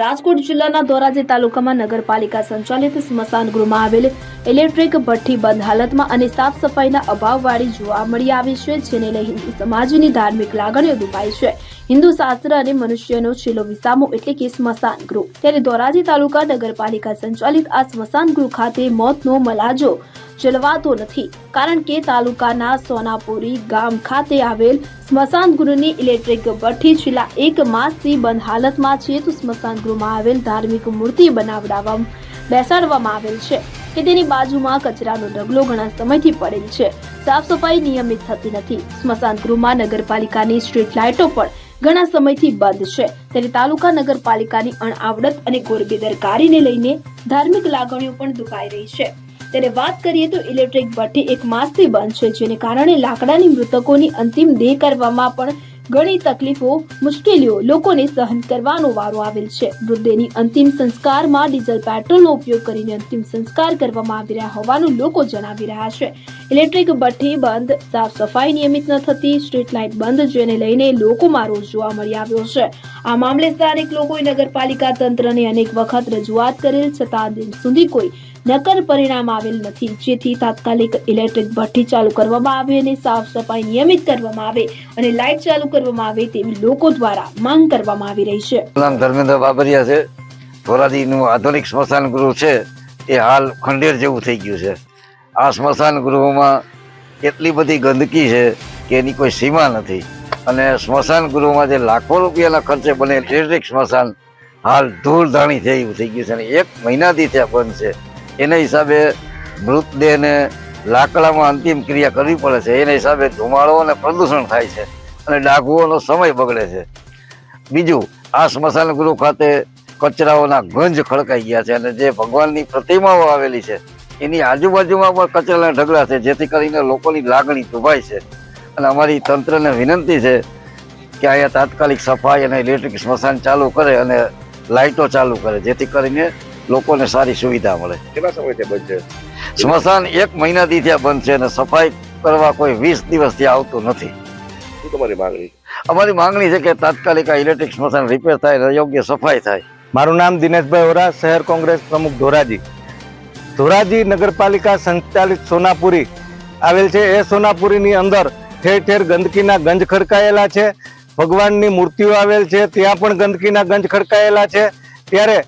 રાજકોટ જિલ્લાના ધોરાજી તાલુકામાં નગરપાલિકા સંચાલિત સ્મશાન ગૃહમાં આવેલ ઇલેક્ટ્રિક ભઠ્ઠી બંધ હાલતમાં અને સાફ સફાઈના અભાવવાળી જોવા મળી આવી છે, જેને લઈ હિન્દુ સમાજની ધાર્મિક લાગણીઓ દુભાઈ છે. હિન્દુ શાસ્ત્ર અને મનુષ્યનો છેલ્લો વિસામો એટલે કે સ્મશાન ગૃહ. ત્યારે ધોરાજી તાલુકા નગરપાલિકા સંચાલિત આ સ્મશાન ગૃહ ખાતે મોતનો મલાજો જલવાતો નથી. કારણ કે તાલુકાના સોનાપુરી ગામ ખાતે આવેલ સ્મશાન ગૃહની ઇલેક્ટ્રિક ભઠ્ઠી છેલ્લા એક માસથી બંધ હાલતમાં છે તો સ્મશાન ગૃહમાં આવેલ ધાર્મિક મૂર્તિ બનાવડાવવા બેસાડવામાં આવેલ છે કે તેની બાજુમાં કચરાનો ઢગલો ઘણા સમયથી પડેલ છે. સાફ સફાઈ નિયમિત થતી નથી. સ્મશાન ગૃહમાં નગરપાલિકાની સ્ટ્રીટ લાઇટો પણ ઘણા સમયથી બંધ છે. ત્યારે તાલુકા નગરપાલિકાની અણઆવડત અને ગોરબેદરકારીને લઈને ધાર્મિક લાગણીઓ પણ દુભાઈ રહી છે. ત્યારે વાત કરીએ તો ઇલેક્ટ્રિક ભઠ્ઠી એક માસથી બંધ છે, જેને કારણે લાકડાની મૃતકોની અંતિમ દેહ કરવામાં પણ ઘણી તકલીફો, મુશ્કેલીઓ લોકોને સહન કરવાનો વારો આવેલ છે. વૃદ્ધેની અંતિમ સંસ્કારમાં ડીઝલ પેટ્રોલનો ઉપયોગ કરીને અંતિમ સંસ્કાર કરવામાં આવી રહ્યા હોવાનું લોકો જણાવી રહ્યા છે. ઇલેક્ટ્રિક ભઠ્ઠી બંધ, સાફ સફાઈ નિયમિત ન થતી, સ્ટ્રીટ લાઇટ બંધ જેને લઈને લોકોમાં રોષ જોવા મળી આવ્યો છે. આ મામલે સ્થાનિક લોકોએ નગરપાલિકા તંત્રને અનેક વખત રજૂઆત કરેલ, છતાં દિન સુધી કોઈ નકર પરિણામ આવેલ નથી. જેથી તાત્કાલિક ઇલેક્ટ્રિક ભઠ્ઠી ચાલુ કરવામાં આવે અને સાફ સફાઈ નિયમિત કરવામાં આવે અને લાઇટ ચાલુ કરવામાં આવે તેવી લોકો દ્વારા માંગ કરવામાં આવી રહી છે. નામ ધર્મેન્દ્ર બાબરિયા છે. ધોરાજીનું આધુનિક સ્મશાન ગૃહ છે. એ હાલ ખંડેર જેવું થઈ ગયું છે. આ સ્મશાન ગૃહમાં એટલી બધી ગંદકી છે કે એની કોઈ સીમા નથી. અને સ્મશાન ગૃહમાં જે લાખો રૂપિયાના ખર્ચે બને ઇલેક્ટ્રિક સ્મશાન હાલ ધૂળધાણી થઈ થઈ ગયું છે. અને એક મહિનાથી ત્યાં બંધ છે. એના હિસાબે મૃતદેહને લાકડામાં અંતિમ ક્રિયા કરવી પડે છે. એના હિસાબે ધુમાડો અને પ્રદૂષણ થાય છે અને ડાઘુઓનો સમય બગડે છે. બીજું, આ સ્મશાન ગૃહ ખાતે કચરાઓના ગંજ ખડકાઈ ગયા છે અને જે ભગવાનની પ્રતિમાઓ આવેલી છે, એની આજુબાજુમાં પણ કચરાના ઢગલા છે, જેથી કરીને લોકોની લાગણી દુભાય છે. અને અમારી તંત્રને વિનંતી છે કે અહીંયા તાત્કાલિક સફાઈ અને ઇલેક્ટ્રિક સ્મશાન ચાલુ કરે અને લાઇટો ચાલુ કરે, જેથી કરીને લોકોને સારી સુવિધા મળે. કેટલા સમયથી બંધ છે? સ્મશાન એક મહિનાથી ત્યાં બંધ છે અને સફાઈ કરવા કોઈ વીસ દિવસથી આવતું નથી. શું તમારી માંગણી? અમારી માંગણી છે કે તાત્કાલિક આ ઇલેક્ટ્રિક સ્મશાન રિપેર થાય અને યોગ્ય સફાઈ થાય. મારું નામ દિનેશભાઈ ઓરા શહેર કોંગ્રેસ પ્રમુખ ધોરાજી. ધોરાજી નગરપાલિકા સંચાલિત સોનાપુરી આવેલ છે. એ સોનાપુરીની અંદર ઠેર ઠેર ગંદકીના ગંજ ખડકાયેલા છે. ભગવાનની મૂર્તિઓ આવેલ છે. ત્યાં પણ ગંદકીના ગંજ ખડકાયેલા છે. ત્યારે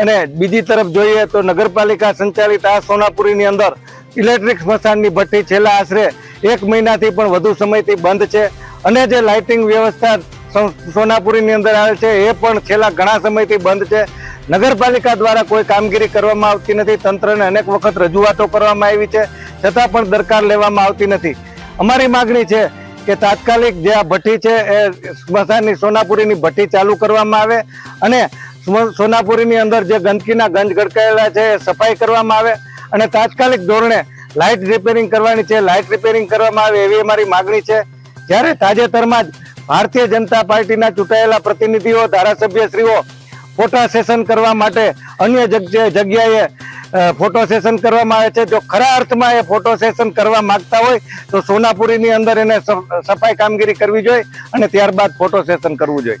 અને બીજી તરફ જોઈએ તો નગરપાલિકા સંચાલિત આ સોનાપુરીની અંદર ઇલેક્ટ્રિક સ્મશાનની ભઠ્ઠી છેલ્લા આશરે એક મહિનાથી પણ વધુ સમયથી બંધ છે. અને જે લાઇટિંગ વ્યવસ્થા સોનાપુરીની અંદર આવેલ છે એ પણ છેલ્લા ઘણા સમયથી બંધ છે. નગરપાલિકા દ્વારા કોઈ કામગીરી કરવામાં આવતી નથી. તંત્રને અનેક વખત રજૂઆતો કરવામાં આવી છે. છતાં પણ દરકાર લેવામાં આવતી નથી. અમારી માગણી છે કે તાત્કાલિક જે આ ભઠ્ઠી છે એ સ્મશાનની સોનાપુરીની ભઠ્ઠી ચાલુ કરવામાં આવે અને સોનાપુરીની અંદર જે ગંદકીના ગંજ ગડકાયેલા છે સફાઈ કરવામાં આવે અને તાત્કાલિક ધોરણે લાઇટ રિપેરિંગ કરવાની છે. લાઇટ રિપેરિંગ કરવામાં આવે એવી અમારી માગણી છે. જ્યારે તાજેતરમાં જ ભારતીય જનતા પાર્ટીના ચૂંટાયેલા પ્રતિનિધિઓ, ધારાસભ્યશ્રીઓ ફોટા સેશન કરવા માટે અન્ય જગ્યાએ ફોટો સેશન કરવામાં આવે છે. જો ખરા અર્થમાં એ ફોટો સેશન કરવા માંગતા હોય, તો સોનાપુરીની અંદર એને સફાઈ કામગીરી કરવી જોઈએ અને ત્યારબાદ ફોટો સેશન કરવું જોઈએ.